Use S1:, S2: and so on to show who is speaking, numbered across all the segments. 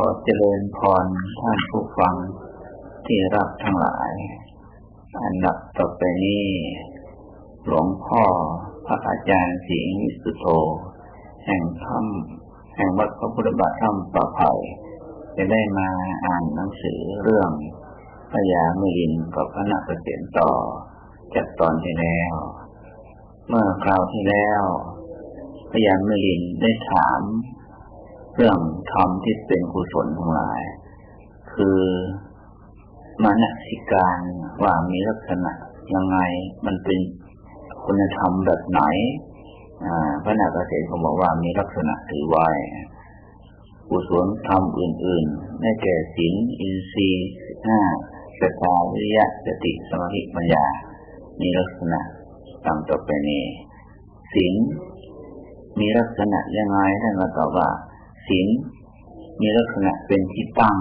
S1: ขอเจริญพรท่านผู้ฟังที่รักทั้งหลาย อันดับต่อไปนี้ หลวงพ่อพระอาจารย์สิงห์วิสุโธแห่งถ้ำแห่งวัดพระพุทธบาทถ้ำป่าไผ่จะได้มาอ่านหนังสือเรื่องพญาเมรินกับพระนักเกษตรต่อจากตอนที่แล้ว เมื่อคราวที่แล้วพญาเมรินได้ถาม เรื่องธรรมที่เป็นกุศลทั้งหลาย คือมนสิการว่ามีลักษณะยังไงมันเป็นคุณธรรมแบบไหนพระนาคเษตเขาบอกว่ามีลักษณะถือไว้กุศลธรรมอื่นๆได้แก่ศีลอินทรีย์ห้าสตาวิริยะสติสมาธิปัญญา มีลักษณะตามต่อไปนี้ศีลมีลักษณะยังไงท่านก็ตอบว่า ศีลมีลักษณะเป็นที่ตั้ง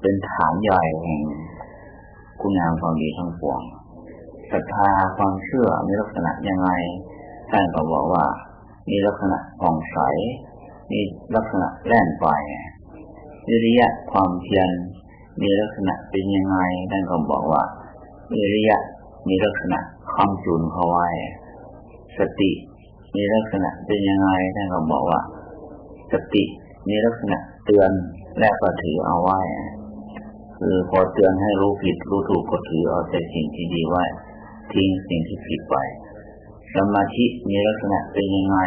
S1: เป็นฐานใหญ่แห่งคุณงามความดีทั้งปวงศรัทธาความเชื่อมีลักษณะยังไงท่านก็บอกว่า มีลักษณะผ่องใส มีลักษณะแล่นไปวิริยะความเพียรมีลักษณะเป็นยังไงท่านก็บอกว่าวิริยะมีลักษณะคำจุนเขาไว้ สติ มีลักษณะเป็นยังไงท่านก็บอกว่า สติมีลักษณะเตือนและก็ถือเอาไว้คือพอเตือนให้รู้ผิดรู้ถูกก็ถือเอาแต่สิ่งที่ดีไว้ทิ้งสิ่งที่ผิดไปสมาธิมีลักษณะเป็นยังไง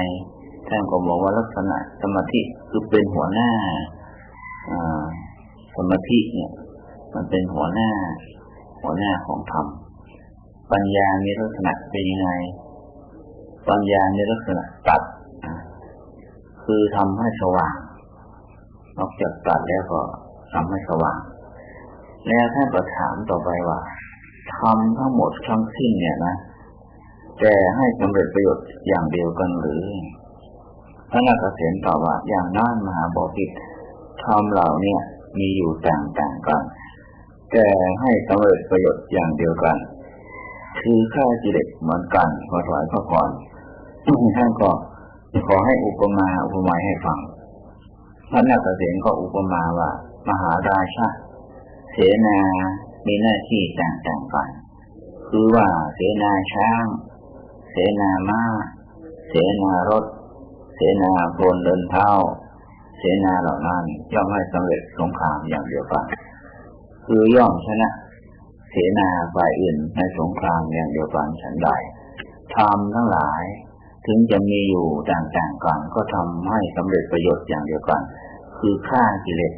S1: ท่านก็บอกว่าลักษณะสมาธิคือเป็นหัวหน้าสมาธิเนี่ย มันเป็นหัวหน้า หัวหน้าของธรรมปัญญามีลักษณะเป็นยังไงปัญญามีลักษณะตัด คือทำให้สว่าง นอกจากตัดแล้วก็ทำให้สว่าง แล้วท่านก็ถามต่อไปว่าทำทั้งหมดทั้งสิ้นเนี่ยนะแต่ให้สำเร็จประโยชน์อย่างเดียวกันหรือพระนาคเษนตอบว่าอย่างนั้นมหาบพิตรทำเหล่านี้มีอยู่ต่างๆกัน แต่ให้สำเร็จประโยชน์อย่างเดียวกัน คือฆ่ากิเลสเหมือนกันขอถวายพระพรท่านก็ ขอให้อุปมาอุปไมยให้ฟังพระนาคเษนก็อุปมาว่า มหาราชาเสนามีหน้าที่ต่างๆกัน คือว่าเสนาช้าง เสนาม้า เสนารถ เสนาพลเดินเท้า เสนาเหล่านั้นย่อมให้สำเร็จสงครามอย่างเดียวกัน คือย่อมชนะเสนาฝ่ายอื่นในสงครามอย่างเดียวกันฉันใดทำทั้งหลาย ถึงจะมีอยู่ต่างๆกันก็ทำให้สำเร็จประโยชน์อย่างเดียวกัน คือฆ่ากิเลส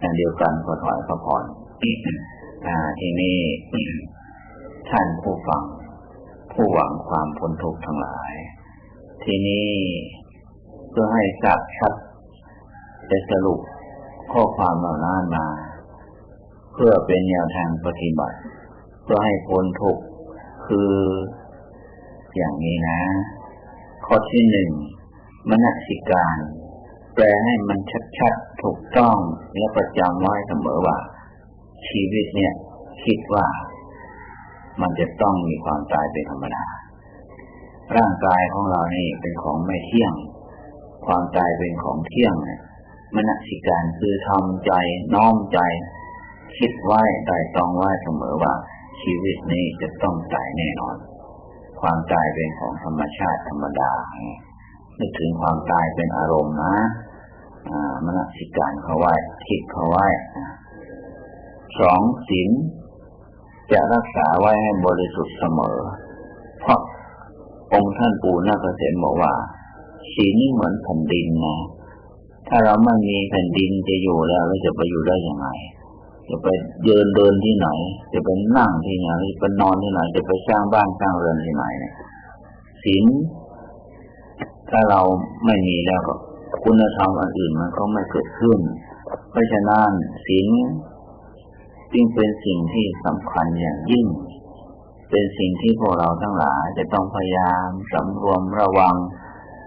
S1: อย่างเดียวกันก็ถอยพระพรอ่าทีนี้ท่านผู้ฟัง ผู้หวังความพ้นทุกข์ทั้งหลาย ทีนี้เพื่อให้ทราบชัดจะสรุปข้อความเหล่านั้นมา เพื่อเป็นแนวทางปฏิบัติ เพื่อให้พ้นทุกข์คืออย่างนี้นะ ข้อที่หนึ่งมนสิการ แปลให้มันชัดๆ ถูกต้องและประจำไว้เสมอว่า ชีวิตเนี่ย คิดว่า มันจะต้องมีความตายเป็นธรรมดา ร่างกายของเรานี่เป็นของไม่เที่ยง ความตายเป็นของเที่ยงมนสิการคือทำใจน้อมใจ คิดไว้ใดต้องไว้เสมอว่า ชีวิตนี้จะต้องตายแน่นอน ความตายเป็นของธรรมชาติธรรมดานึกถึงความตายเป็นอารมณ์นะมนสิการเขาไว้คิดเขาไว้สองศีลจะรักษาไว้ให้บริสุทธิ์เสมอ เพราะองค์ท่านปู่นาคเษนบอกว่าศีลเหมือนแผ่นดินนะ ถ้าเราไม่มีแผ่นดินจะอยู่แล้วเราจะไปอยู่ได้ยังไง จะไปเดินเดินที่ไหน จะไปนั่งที่ไหนไปนอนที่ไหน จะไปสร้างบ้านสร้างเรือนที่ไหนเนี่ยศีลถ้าเราไม่มีแล้วก็คุณธรรมอันอื่นมันก็ไม่เกิดขึ้น เพราะฉะนั้นศีลจึงเป็นสิ่งที่สำคัญอย่างยิ่ง เป็นสิ่งที่พวกเราทั้งหลายจะต้องพยายามสำรวมระวัง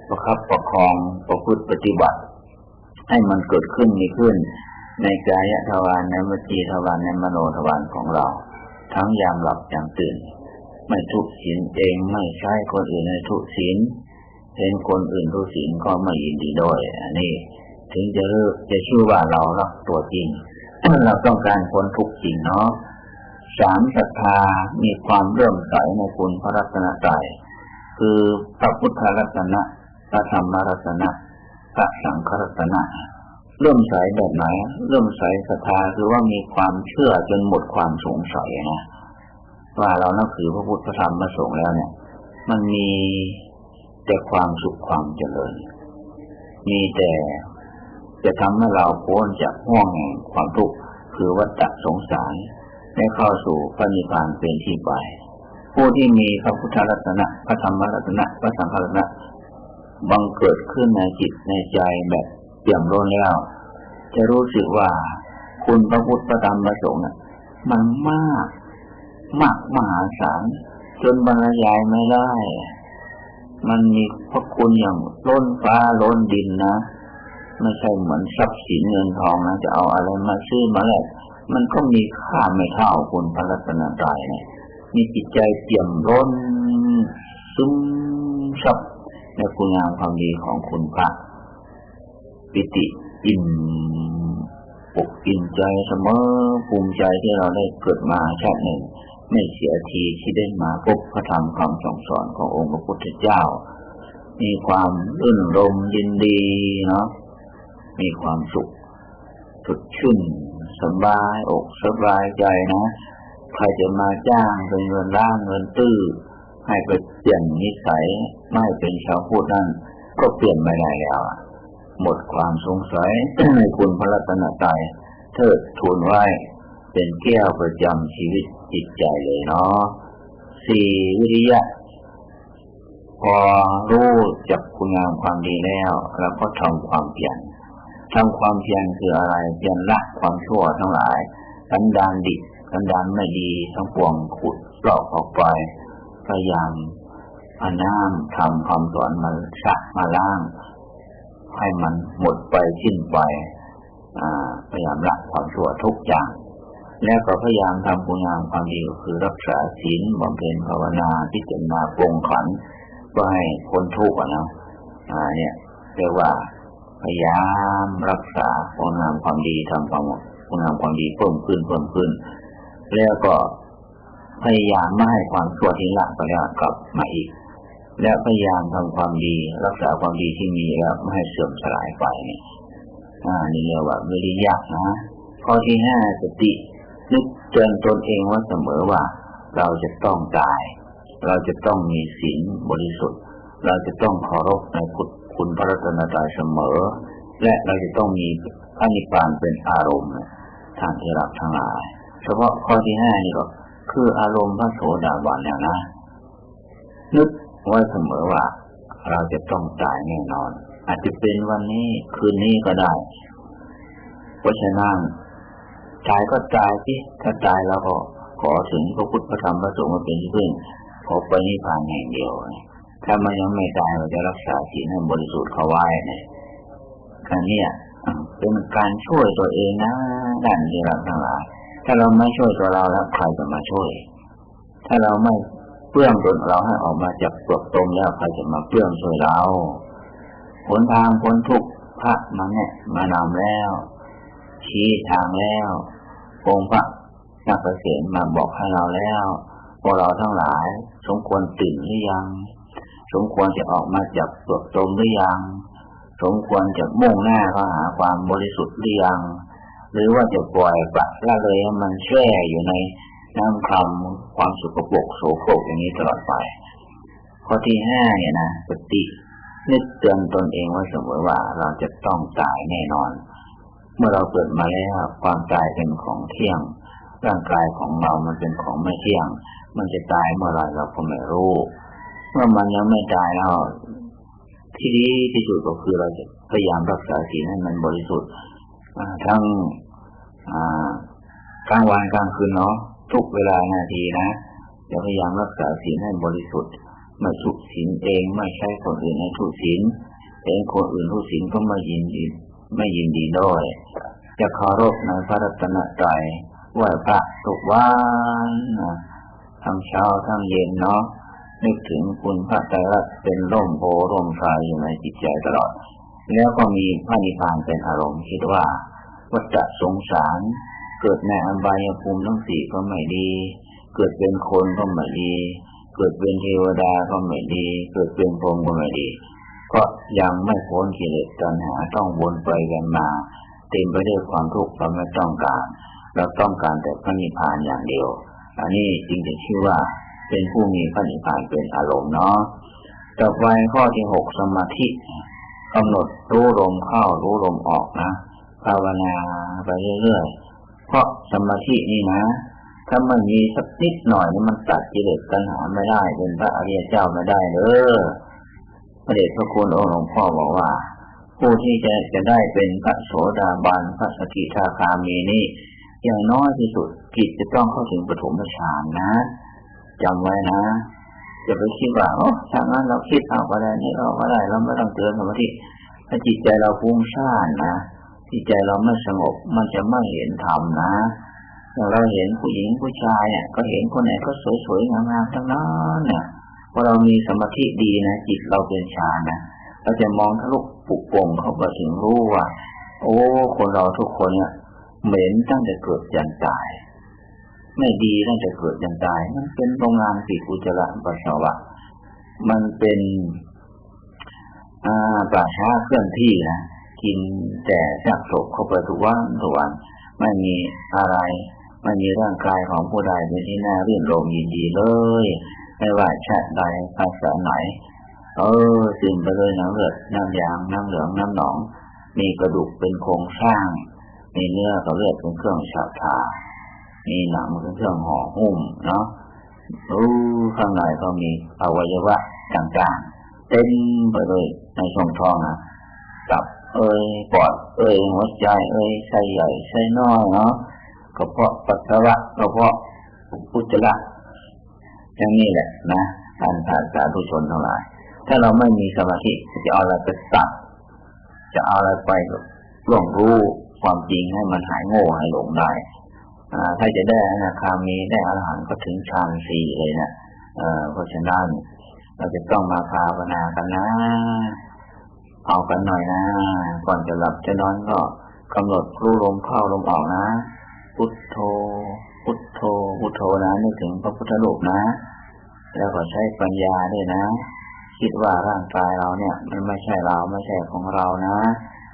S1: ประคับประคองประพฤติปฏิบัติ ให้มันเกิดขึ้นมีขึ้น ในกายทวารในมจีทวารในมโนทวารของเรา ทั้งยามหลับยามตื่น ไม่ทุศีลเองไม่ใช่คนอื่นในทุศีลเห็นคนอื่นทุศีลก็ไม่ยินดีด้วยอันนี้ ถึงจะเลิกจะชื่อว่าเรารักตัวจริง เราต้องการคนทุกจริงเนาะสามศรัทธามีความเรื่มใสในคุณพระรัตนตรัยคือพระพุทธรัตนะพระธรรมรัตนะพระสังฆรัตนะ เริ่มใสแบบไหน เริ่มใสศรัทธาคือว่ามีความเชื่อจนหมดความสงสัยนะว่าเรานับถือพระพุทธธรรมมาส่งแล้วเนี่ย มันมีแต่ความสุขความเจริญ มีแต่จะทำให้เราพ้นจากห่วงแห่งความทุกข์คือวัฏสงสารได้เข้าสู่พระนิพพานเป็นที่ไป ผู้ที่มีพระพุทธรัตนะพระธรรมรัตนะพระสังฆรัตนะบังเกิดขึ้นในจิตในใจแบบ เปี่ยมล้นแล้ว จะรู้สึกว่าคุณพระพุทธพระธรรมพระสงฆ์มันมากมากมหาศาลจนบรรยายไม่ได้ มันมีพระคุณอย่างล้นฟ้าล้นดินนะไม่ใช่เหมือนทรัพย์สินเงินทองนะจะเอาอะไรมาซื้อมาแลกมันก็มีค่าไม่เท่าคุณพระรัตนตรัยเนี่ยมีจิตใจเปี่ยมร้นซึมซับในคุณงามความดีของคุณพระ ปิติอิ่มปกอิ่มใจเสมอภูมิใจที่เราได้เกิดมาชาติหนึ่ง ไม่เสียทีที่ได้มาพบพระธรรมคำสอนสอนขององค์พระพุทธเจ้า มีความรื่นรมยินดีเนาะมีความสุขสดชื่นสบายอกสบายใจนะใครจะมาจ้างเป็นเงินล่างเงินตื้อให้ไปเปลี่ยนนิสัยไม่เป็นชาวพูดนั่นก็เปลี่ยนไม่ได้แล้ว หมดความสงสัยในคุณพระรัตนตรัยเทิดทูนไว้เป็นแก้วประจำชีวิตจิตใจเลยเนาะสี่วิริยะ พอรู้จักคุณงามความดีแล้วแล้วก็ทำความเพียรทำความเพียรคืออะไรเพียรละความชั่วทั้งหลายสันดานดิบสันดานไม่ดีทั้งปวงขุดลอกออกไปพยายามอน้ำทำความสอนมาชักมาล้าง ให้มันหมดไปสิ้นไปพยายามละความชั่วทุกอย่าง แล้วก็พยายามทำคุณงามความดีคือรักษาศีลบำเพ็ญภาวนาที่จะมาปรงขันเพื่อให้พ้นทุกข์นะอ่าเนี่ยเรียกว่าพยายามรักษาคุณงามความดีทำความคุณงามความดีเพิ่มขึ้นเพิ่มขึ้น แล้วก็พยายามไม่ให้ความชั่วที่ละไปแล้วกลับมาอีก และพยายามทำความดี รักษาความดีที่มีแล้วไม่ให้เสื่อมสลายไปนี่อ่านี่เรียกว่าวิริยะนะข้อที่ห้าสตินึกเตือนตนเองว่าเสมอว่า เราจะต้องตาย เราจะต้องมีศีลบริสุทธิ์ เราจะต้องเคารพในพุทธคุณพระรัตนตรัยเสมอ และเราจะต้องมีพระนิพพานเป็นอารมณ์ทางที่รับทั้งหลาย เฉพาะข้อที่ห้านี่ก็คืออารมณ์พระโสดาบันเนี่ยนะนึก ไว้เสมอว่า เราจะต้องตายแน่นอน อาจจะเป็นวันนี้คืนนี้ก็ได้ เพราะฉะนั้นตายก็ตายที่ถ้าตายแล้วก็ขอถึงพระพุทธพระธรรมพระสงฆ์มาเป็นที่พึ่งขอไปนิพพานแห่งเดียวถ้ามันยังไม่ตายเราจะรักษาศีลให้บริสุทธิ์เขาไว้เนี่ยการนี้เป็นการช่วยตัวเองนะด้านที่เราทั้งหลายถ้าเราไม่ช่วยตัวเราแล้วใครจะมาช่วย ถ้าเราไม่เปื้องตนเราให้ออกมาจาก ปลวกตมแล้วใครจะมาเปื้องช่วยเราผลทางพ้นทุกข์พระมาเนี่ยมานำแล้ว ชี้ทางแล้วองค์พระนักเกษตรมาบอกให้เราแล้วพวกเราทั้งหลาย สมควรตื่นหรือยัง สมควรจะออกมาจากปลวกตมหรือยัง สมควรจะมุ่งหน้าเข้าหาความบริสุทธิ์หรือยัง หรือว่าจะปล่อยปละละเลยมันแช่อยู่ในน้ำคำความสุขปกโสโครกอย่างนี้ตลอดไป ข้อที่ห้าเนี่ยนะปฏินึกเตือนตนเองไว้เสมอว่าเราจะต้องตายแน่นอน เมื่อเราเกิดมาแล้วความตายเป็นของเที่ยง ร่างกายของเรามันเป็นของไม่เที่ยง มันจะตายเมื่อไรเราก็ไม่รู้ เมื่อมันยังไม่ตายแล้วที่ดีที่สุดก็คือเราจะพยายามรักษาศีลให้มันบริสุทธิ์ทั้งกลางวันกลางคืนเนาะทุกเวลานาทีนะจะพยายามรักษาศีลให้บริสุทธิ์ ไม่ทุกศีลเองไม่ใช่คนอื่นให้ทุกศีลเองคนอื่นทุกศีลก็ไม่ยินดีไม่ยินดีด้วยจะเคารพในพระรัตนตรัยไหวพระทุกวันทั้งเช้าทั้งเย็นเนาะนึกถึงคุณพระไตรลักษณ์เป็นร่มโพร่มไทรอยู่ในจิตใจตลอด แล้วก็มีพระนิพพานเป็นอารมณ์คิดว่าวัฏสงสาร เกิดในอบายภูมิทั้งสี่ก็ไม่ดี เกิดเป็นคนก็ไม่ดี เกิดเป็นเทวดาก็ไม่ดี เกิดเป็นพรหมก็ไม่ดีก็ยังไม่พ้นกิเลสตัณหาต้องวนไปกันมา เต็มไปด้วยความทุกข์เราไม่ต้องการ เราต้องการแต่พระนิพพานอย่างเดียว อันนี้จึงจะชื่อว่าเป็นผู้มีพระนิพพานเป็นอารมณ์เนาะต่อไปข้อที่หกสมาธิกำหนดรู้ลมเข้ารู้ลมออกนะภาวนาไปเรื่อยๆเพราะสมาธินี่นะ ถ้ามันมีสักนิดหน่อยนี่มันตัดกิเลสตัณหาไม่ได้เป็นพระอริยเจ้าไม่ได้เลยพระเดชพระคุณองค์หลวงพ่อบอกว่า ผู้ที่จะจะได้เป็นพระโสดาบันพระสกิทาคามีนี่อย่างน้อยที่สุดจิตจะต้องเข้าถึงปฐมฌานนะจำไว้นะจะไปคิดว่าโอ้ถ้างั้นเราคิดเอาก็ได้นี่เราก็ได้เราไม่ต้องเตือนสมาธิถ้าจิตใจเราฟุ้งซ่านนะจิตใจเราไม่สงบมันจะไม่เห็นธรรมนะ เราเห็นผู้หญิงผู้ชายเนี่ยก็เห็นคนไหนก็สวยๆงามๆทั้งนั้นเนี่ยพอเรามีสมาธิดีนะจิตเราเป็นฌานนะเราจะมองทะลุปุกปงเข้าไปถึงรู้ว่า โอ้ คนเราทุกคนเนี่ยเหม็นตั้งแต่เกิดยันตาย ไม่ดีตั้งแต่เกิดยันตาย มันเป็นโรงงานปีกุจระปัสสาวะมันเป็นอ่าป่าช้าเคลื่อนที่นะกินแต่ซากศพเข้าไปทุกวันทุกวันไม่มีอะไร ไม่มีร่างกายของผู้ใดเป็นที่น่าเรื่นรมยินดีเลย ไม่ว่าชาติใดภาษาไหน เออสิ่งไปเลยน้ำเลือดน้ำยางน้ำเหลืองน้ำหนอง มีกระดูกเป็นโครงสร้าง มีเนื้อกับเลือดเป็นเครื่องฉาบทามีหนังเป็นเครื่องห่อหุ้มเนาะรู้ข้างในก็มีอวัยวะต่างๆ เต็มไปเลยในช่องท้องนะตับเอ้ยปอดเอ้ยหัวใจเอ้ยไส้ใหญ่ไส้น้อยเนาะ กระเพาะปัสสาวะกระเพาะอุจจาระอย่างนี้แหละนะการผ่านสาธุชนทั้งหลาย ถ้าเราไม่มีสมาธิจะเอาอะไรไปตัดจะเอาอะไรไปล่วงรู้ความจริงให้มันหายโง่ให้หลงได้ถ้าจะได้นะคามีได้อาหารก็ถึงฌานสี่เลยนะเพราะฉะนั้นเราจะต้องมาภาวนากันนะ เอากันหน่อยนะ ก่อนจะหลับจะนอนก็กำหนดรู้ลมเข้าลมออกนะ พุทโธ พุทโธ พุทโธนะนึกถึงพระพุทธรูปนะ แล้วก็ใช้ปัญญาด้วยนะ คิดว่าร่างกายเราเนี่ย มันไม่ใช่เราไม่ใช่ของเรานะ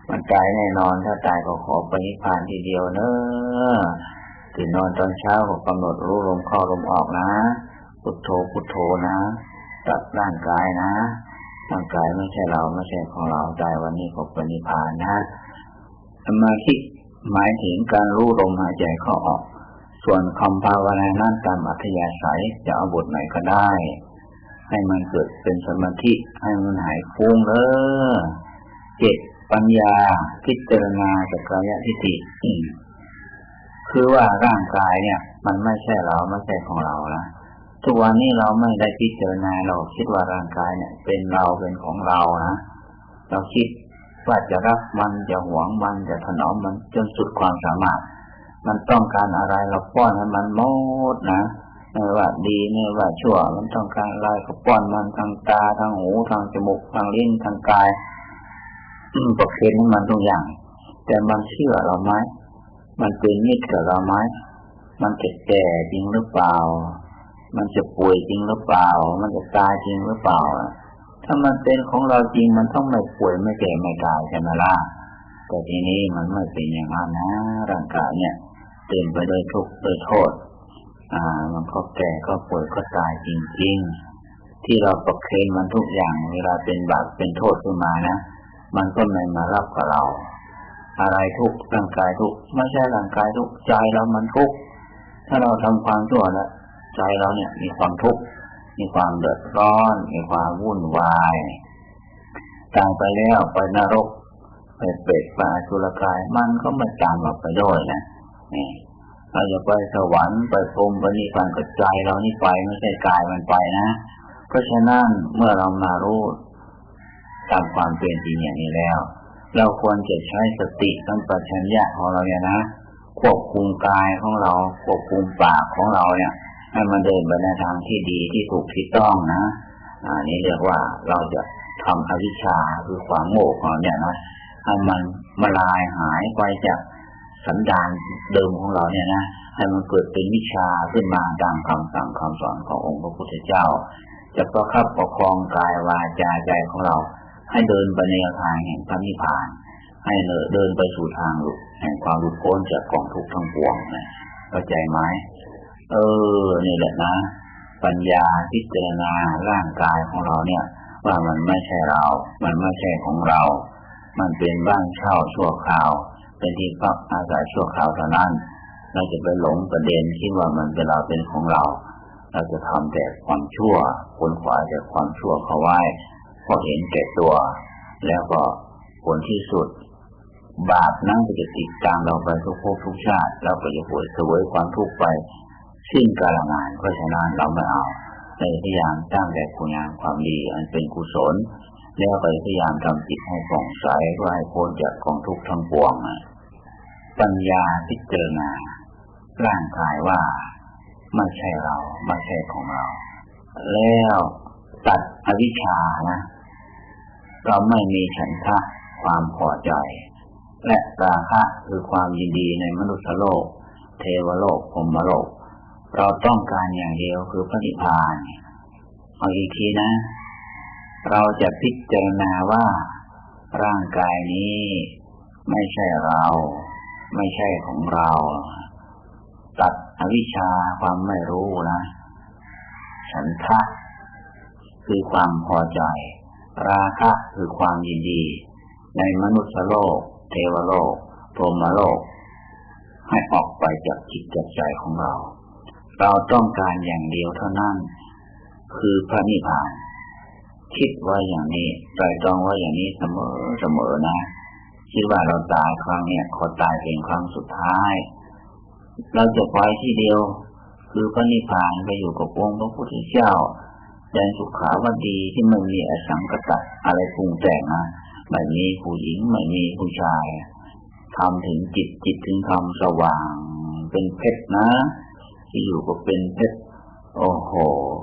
S1: มันตายแน่นอนถ้าตายก็ขอไปนิพพานทีเดียวเนอะตื่นนอนตอนเช้าก็กำหนดรู้ลมเข้าลมออกนะ พุทโธพุทโธนะตัดร่างกายนะร่างกายไม่ใช่เราไม่ใช่ของเราตายวันนี้ก็ไปนิพพานนะสมาธิ หมายถึงการรู้ลมหายใจเข้าออก ส่วนคำภาวนานั้นตามอัธยาศัยจะเอาบทไหนก็ได้ ให้มันเกิดเป็นสมาธิให้มันหายฟุ้งเลยเจ็ดปัญญาพิจารณาจักรยทิฏฐิคือว่าร่างกายเนี่ย มันไม่ใช่เราไม่ใช่ของเรานะทุกวันนี้เราไม่ได้พิจารณาเราคิดว่าร่างกายเนี่ย เป็นเราเป็นของเรานะเราคิด ว่าจะรักมันจะหวงมันจะถนอมมันจนสุดความสามารถ มันต้องการอะไรเราป้อนให้มันหมดนะไม่ว่าดีไม่ว่าชั่ว มันต้องการอะไรก็ป้อนมันทางตาทางหูทางจมูกทางลิ้นทางกายประเคนให้มันทุกอย่าง แต่มันเชื่อเราไหมมันเป็นมิตรกับเราไหมมันจะแก่จริงหรือเปล่า มันจะป่วยจริงหรือเปล่า มันจะตายจริงหรือเปล่า ถ้ามันเป็นของเราจริงมันต้องไม่ป่วยไม่แก่ไม่ตายใช่ไหมล่ะแต่ทีนี้มันไม่เป็นอย่างนั้นนะร่างกายเนี่ยเต็มไปด้วยทุกข์ด้วยโทษ อ่า มันก็แก่ก็ป่วยก็ตายจริงๆ ที่เราประเคนมันทุกอย่างเวลาเป็นบาปเป็นโทษขึ้นมานะมันก็ไม่มารับกับเรา อะไรทุกข์ร่างกายทุกข์ไม่ใช่ร่างกายทุกข์ใจเรามันทุกข์ถ้าเราทำความชั่วแล้วใจเราเนี่ยมีความทุกข์ มีความเดือดร้อน มีความวุ่นวายตายไปแล้วไปนรกไปเปรตไปสุรกายมันก็ไม่ตามเราไปด้วยนะนี่เราจะไปสวรรค์ไปพรมไปนิพพานกับใจเรานี่ไปไม่ใช่กายมันไปนะเพราะฉะนั้นเมื่อเรามารู้ตามความเป็นจริงอย่างนี้แล้ว เราควรจะใช้สติทั้งปัญญาของเราเนี่ยนะควบคุมกายของเราควบคุมปากของเราเนี่ย ให้มันเดินไปในทางที่ดีที่ถูกที่ต้องนะอันนี้เรียกว่าเราจะทำอวิชชาคือความโง่ของเนี่ยนะให้มันมาลายหายไปจากสันดานเดิมของเราเนี่ยนะให้มันเกิดเป็นวิชาขึ้นมาตามคำสั่งคำสอนขององค์พระพุทธเจ้า จะประคับประคองกายวาจาใจของเรา ให้เดินไปในทางแห่งพระนิพพาน ให้เดินไปสู่ทางหลุดแห่งความหลุดพ้นจากกองทุกข์ทั้งปวงนะเข้าใจไหม เออนี่แหละนะ ปัญญาพิจารณาร่างกายของเราเนี่ย ว่ามันไม่ใช่เรา มันไม่ใช่ของเรา มันเป็นบ้านเช่าชั่วคราว เป็นที่พักอาศัยชั่วคราวเท่านั้นเราจะไปหลงประเด็นคิดว่ามันเป็นเราเป็นของเรา เราจะทำแต่ความชั่วผลขวายแต่ความชั่วเขาไว้พอเห็นแก่ตัว แล้วก็ผลที่สุด บาปนั้นก็จะติดตามเราไปทุกภพทุกชาติ เราก็จะปวดเสวยความทุกข์ไป สิ้นกาลนานเพราะฉะนั้นเราไม่เอาในพยายามสร้างแต่คุณงามความดีอันเป็นกุศล แล้วไปพยายามทำจิตให้ส่องใสเพื่อให้พ้นจากกองทุกข์ทั้งปวงปัญญาพิจารณาร่างกายว่าไม่ใช่เราไม่ใช่ของเรา แล้วตัดอวิชชานะเราไม่มีฉันทะความพอใจ และราคะคือความยินดีในมนุษยโลก เทวโลกพรมโลก เราต้องการอย่างเดียวคือพระนิพพานเอาอีกทีนะ เราจะพิจารณาว่าร่างกายนี้ไม่ใช่เรา ไม่ใช่ของเรา ตัดอวิชชาความไม่รู้นะ ฉันทะคือความพอใจ ราคะคือความยินดี ในมนุษย์โลก เทวโลกพรหมโลก ให้ออกไปจากจิตจากใจของเรา เราต้องการอย่างเดียวเท่านั้น คือพระนิพพาน คิดว่าอย่างนี้ใจตรองว่าอย่างนี้เสมอเสมอนะคิดว่าเราตายครั้งเนี้ยขอตายเป็นครั้งสุดท้าย เราจะไปที่เดียว คือพระนิพพานไปอยู่กับองค์พระพุทธเจ้าแดนสุขาวดีที่ไม่มีอสังกตะอะไรปรุงแต่งนะไม่มีผู้หญิงไม่มีผู้ชายทำถึงจิตจิตถึงธรรมสว่าง เป็นเพชรนะ ที่อยู่ก็เป็นเพชรโอ้โห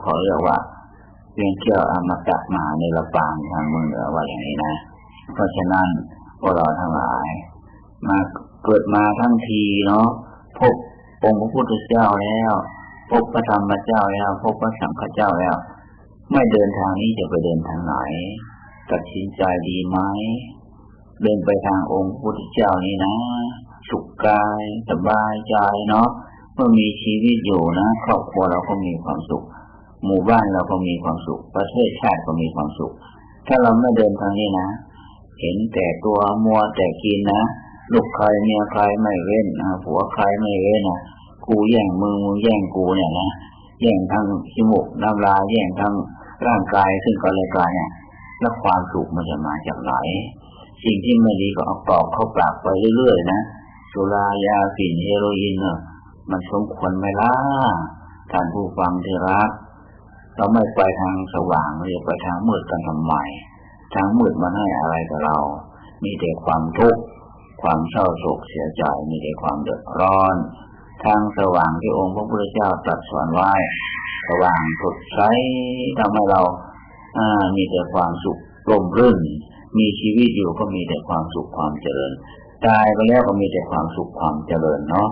S1: เขาเรียกว่าเพียงเชื่ออมตะมาในละปางทางเมืองเหนือว่าอย่างนี้นะ เพราะฉะนั้นพวกเราทั้งหลาย มาเกิดมาทั้งทีเนาะพบองค์พระพุทธเจ้าแล้ว พบพระธรรมเจ้าแล้ว พบพระสังฆเจ้าแล้ว ไม่เดินทางนี้จะไปเดินทางไหนตัดสินใจดีไหมเดินไปทางองค์พระพุทธเจ้านี่นะ สุขกายสบายใจเนาะ เมื่อมีชีวิตอยู่นะ ครอบครัวเราก็มีความสุข หมู่บ้านเราก็มีความสุข ประเทศชาติก็มีความสุข ถ้าเราไม่เดินทางนี้นะ เห็นแต่ตัวมัวแต่กินนะลูกใครเมียใครไม่เว้นนะผัวใครไม่เว้นนะกูแย่งมือมึงแย่งกูเนี่ยนะแย่งทั้งชิมุกน้ำลายแย่งทั้งร่างกายซึ่งก็เลยกายเนี่ยแล้วความสุขมันจะมาจากไหนสิ่งที่ไม่ดีก็เอาปอกเข้าปากไปเรื่อยๆนะสุรายาฝิ่นเฮโรอีนเนอะ มันสมควรไหมล่ะท่านผู้ฟังที่รัก เราไม่ไปทางสว่างเราไปทางมืดกันทำไมทางมืดมันให้อะไรกับเรา มีแต่ความทุกข์ความเศร้าโศกเสียใจมีแต่ความเดือดร้อน ทางสว่างที่องค์พระพุทธเจ้าตรัสสอนไว้ สว่างสดใสทำให้เราอ่ามีแต่ความสุขลมรื่น มีชีวิตอยู่ก็มีแต่ความสุขความเจริญ ตายไปแล้วก็มีแต่ความสุขความเจริญเนาะ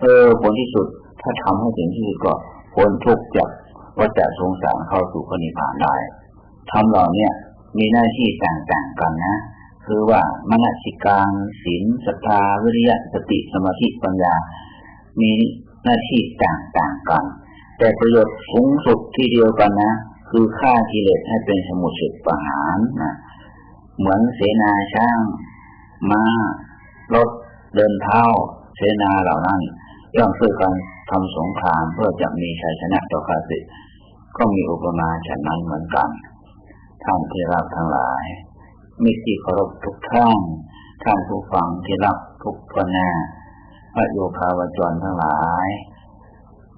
S1: เออผลที่สุดถ้าทำให้ถึงที่สุดก็พ้นทุกข์จากว่าจะสงสารเข้าสู่พระนิพพานได้ทำเหล่านี้มีหน้าที่ต่างๆกันนะ คือว่ามนสิการศีลศรัทธาวิริยะสติสมาธิปัญญา มีหน้าที่ต่างๆกัน แต่ประโยชน์สูงสุดที่เดียวกันนะ คือฆ่ากิเลสให้เป็นสมุทรประหารนะเหมือนเสนาช่างมา้ารถเดินเท้าเสนาเหล่านั้น ย่อมช่วยกันทำสงครามเพื่อจะมีชัยชนะต่อข้าศึกก็มีอุปมาฉันนั้นเหมือนกัน ท่านที่รักทั้งหลาย มิตรที่เคารพทุกท่านท่านผู้ฟังที่รักทุกคนนะพระโยคาวจรทั้งหลาย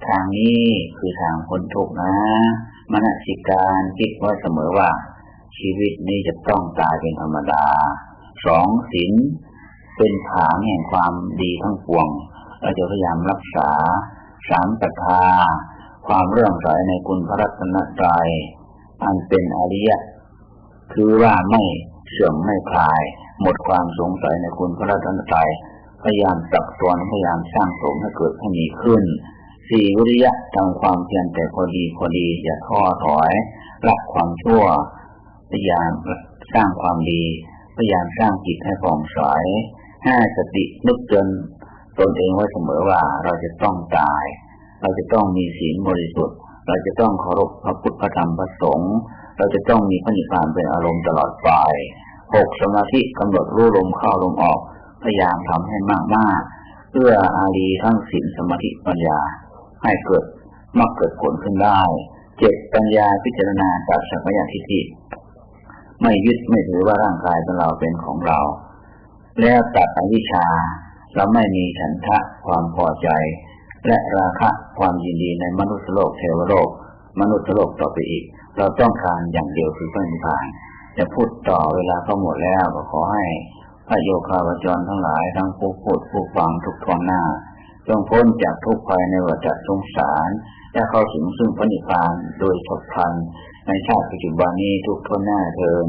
S1: ทางนี้คือทางพ้นทุกนะมนสิการคิดไว้เสมอว่า ชีวิตนี้จะต้องตายเป็นธรรมดาสองศีลเป็นฐานแห่งความดีทั้งปวง เราจะพยายามรักษาสามตถาความเรื่องใสในคุณพระรัตนตรัยอันเป็นอริยะคือว่าไม่เสื่อมไม่คลาย หมดความสงสัยในคุณพระรัตนตรัยพยายามตักตวนพยายามสร้างสมให้เกิดให้มีขึ้นสี่วิริยะทำความเพียรแต่พอดีพอดีอย่าท้อถอยรักความชั่ว พยายามสร้างความดี พยายามสร้างจิตให้ผ่องใสห้าสตินึกจน ตนเองไว้เสมอว่าเราจะต้องตาย เราจะต้องมีศีลบริสุทธิ์ เราจะต้องเคารพพระพุทธพระธรรมพระสงฆ์เราจะต้องมีพระนิพพานเป็นอารมณ์ตลอดไปหกสมาธิกำหนดรู้ลมเข้าลมออกพยายามทำให้มากมากเพื่ออารีทั้งศีลสมาธิปัญญา ให้เกิดมักเกิดผลขึ้นได้เจ็ดปัญญาพิจารณาจากสัมยาทิฏฐิไม่ยึดไม่ถือว่าร่างกายเป็นเราเป็นของเรา แล้วตัดอวิชชา เราไม่มีฉันทะความพอใจ และราคะความยินดีในมนุษย์โลกเทวโลก มนุษย์โลกต่อไปอีก เราต้องการอย่างเดียวคือพระนิพพาน จะพูดต่อเวลาก็หมดแล้วก็ขอให้พระโยคาวจรทั้งหลายทั้งผู้พูดผู้ฟังทุกทวงหน้าจงพ้นจากทุกภัยในวัฏสงสารและเข้าถึงซึ่งพระนิพพานโดยทุกพันในชาติปัจจุบันนี้ทุกทวนหน้าเทิน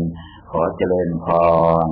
S1: ขอเจริญพร